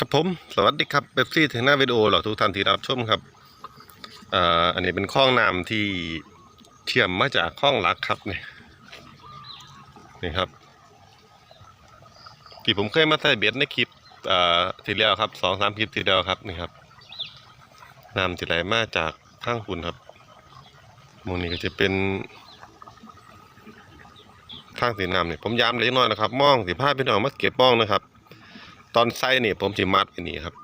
ครับผม สวัสดีครับเบปซี่ถึงหน้าวิดีโอเหล่าทุกท่านที่รับชมครับอ่าอันนี้เป็นคลองน้ำที่เชื่อมมาจากคลองหลักครับนี่นี่ครับที่ผมเคยมาใส่เบ็ดในคลิปอ่าที่แล้วครับสองสามคลิปที่แล้วครับนี่ครับน้ำที่ไหลมาจากข้างคุณครับมองนี้ก็จะเป็นข้างสีน้ำเนี่ยผมย้ำเล็กน้อยนะครับ มองสีผ้าพี่น้องมาเก็บมองนะครับ ตอนไส้เนี่ยผมจะมัดไว้นี่ครับ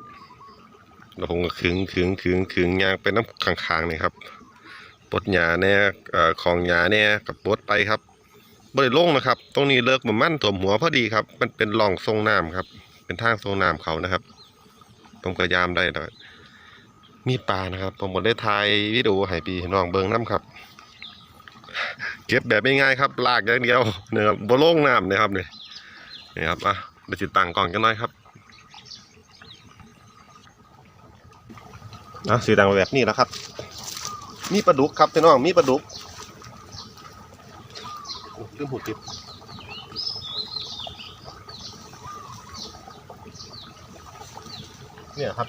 แล้วผมก็ขึงขึงขึงขึงยางเป็นน้ำค้างๆนี่ครับปลดหญ้าแน่เอ่อของหญ้าแน่กับปลดไปครับบริโล่งนะครับ ตรงนี้เลิกมันมั่นถมหัวพอดีครับ มันเป็นร่องทรงน้ำครับ เป็นทางทรงน้ำเขานะครับผมก็ยามได้เลยมีปลานะครับ ผมหมดได้ถ่ายวิดีโอให้ปีน้องเบิงน้ำครับ เก็บแบบง่ายๆครับ ลากอย่างเดียวเนี่ยครับบ่โล่งน้ำนะครับเนี่ยนี่ครับอะเดี๋ยวติดตั้งกล่องกันหน่อยครับ อะสีดังแบบนี้แล้วครับ มีปลาดุกครับพี่น้องมีปลาดุกโอ้ลืมหูจิบเนี่ยครับ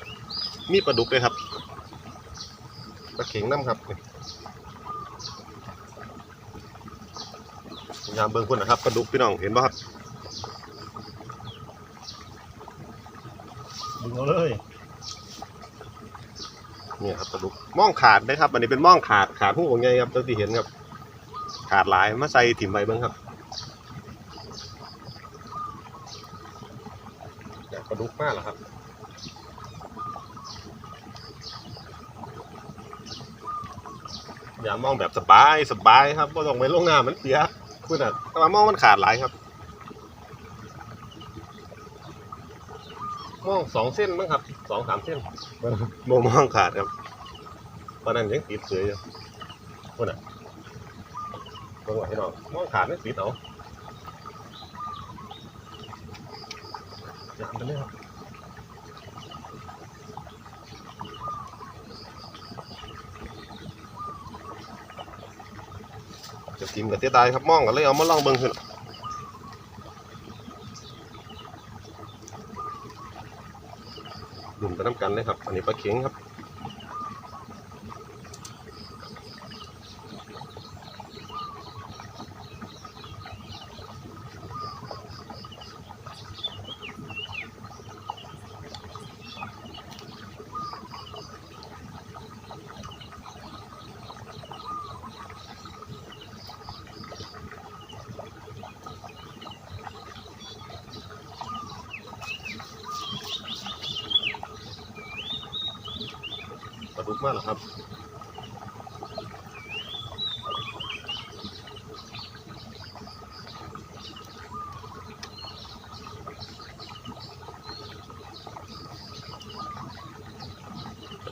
มีปลาดุกเลยครับปลาเข็งน้ำครับนี่ยามเบิ่งพุ่นนะครับปลาดุกพี่น้องเห็นป่ะครับดึงเอาเลย เนี่ยครับปลาดุกม่องขาดนะครับ อันนี้เป็นม่องขาดขาดหูของไงครับตัวที่เห็นครับ ขาดหลายมาใส่ถิ่มไปบิ้งครับเนี่ยปลาดุกมากเหรอครับอย่ามองแบบสบายสบายครับไม่ต้องไปลงน้ำมันเปียกคุณอะแต่ว่ามองมันขาดหลายครับ มองสองเส้นมั้งครับสองสามเส้นโมมองขาดครับตอนนั้นยังติดเสืออยู่คนอะตรงไหนให้น้องมองขาดไม่ติดเอาอย่าทำไปเลยครับจะกินกับเตี้ยดายครับมองกันเลยเอามาลองเบิ่งขึ้น ดุ่มไปน้ำกันเลยครับ อันนี้ปลาเข็งครับ มากหรอครับ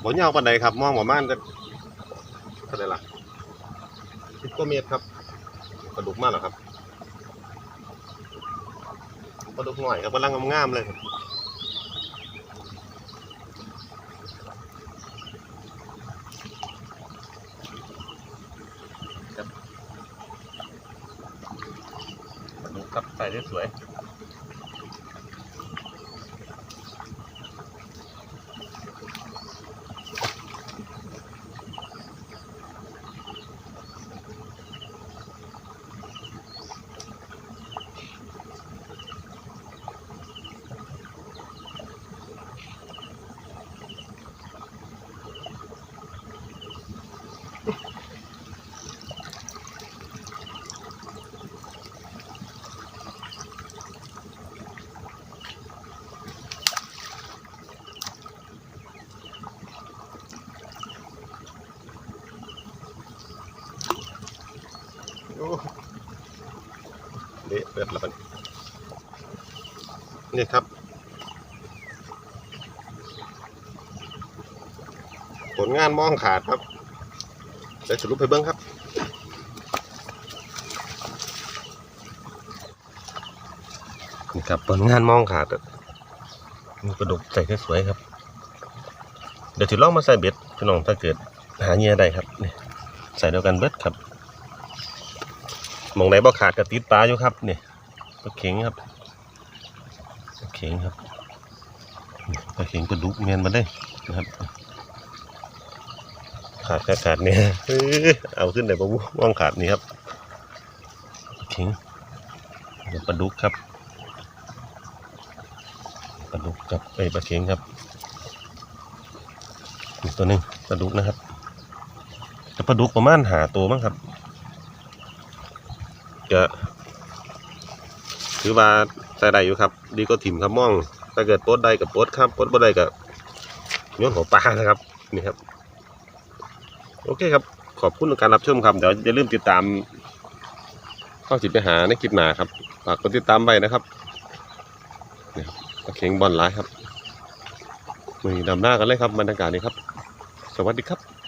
บ่ยาวปานใดครับ มองประมาณจะเท่าไหร่ล่ะสิบกว่าเมตรครับปลาดุกมากเหรอครับปลาดุกหน่อยครับกำลังงามๆเลยครับ ปลา ดุกครับใส่ได้สวย โอ้เละเปิด แล้วมันนี่ครับผลงานมองขาดครับเดี๋ยวสรุปให้เบิ้งครับนี่ครับผลงานมองขาดมีกระดูกใส่สวยครับ เดี๋ยวถือลองมาใส่เบ็ดพี่น้องถ้าเกิดหาเหยื่อได้ครับนี่ใส่เดียวกันเบ็ดครับมองไหนบ่ขาดกับติดปลาอยู่ครับนี่ ปลาเข็งครับปลาเข็งครับปลาเข็งปลาดุกเมียนมาได้นะครับ ขาดขาดขาดเนี่ยเอ้ยเอาขึ้นได้ปะวุว่องขาดนี่ครับปลาเข็งปลาดุกครับปลาดุกกับไอ้ยปลาเข็งครับอีกตัวหนึ่งปลาดุกนะครับแต่ปลาดุกประมาณหาตัวมั้งครับจะ ถือว่าใส่ได้อยู่ครับ ดีก็ถิ่มครับม่องถ้าเกิดโพสต์ได้กับโพสต์ครับโพสต์บ่ได้กับย้อนหัวปลานะครับนี่ครับ โอเคครับ ขอบคุณในการรับชมครับ เดี๋ยวอย่าลืมติดตามเข้าสิไปหาในคลิปหน้าครับฝากกดติดตามไว้นะครับนี่ครับเข็งบอลไลายครับมือดำหน้ากันเลยครับบรรยากาศนี้ครับ สวัสดีครับ